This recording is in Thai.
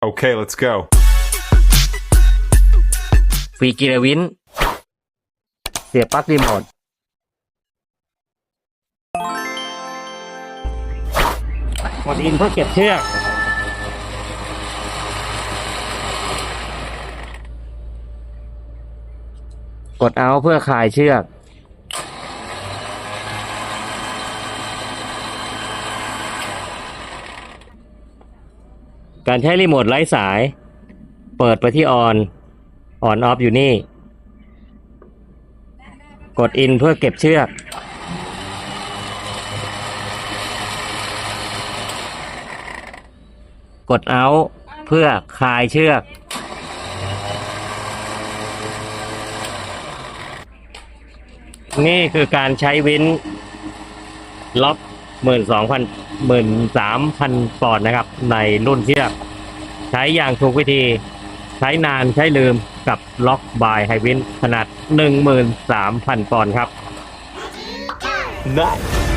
Okay, let's go. ฟรีกีรวิน เสียบปลั๊กรีโมทกดอินเพื่อเก็บเชือก กดเอาเพื่อคลายเชือก การใช้รีโมทไร้สาย เปิดไปที่ออนออนออฟอยู่นี่ กดอินเพื่อเก็บเชือก กดเอาเพื่อคลายเชือก นี่คือการใช้วินล็อก หมื่นสองพันหมื่นสามพันปอนด์นะครับ ในรุ่นเชือกใช้อย่างถูกวิธีใช้นานใช้ลืมกับล็อกบายไฮวินขนาด 13,000 ปอนด์ครับ Nice.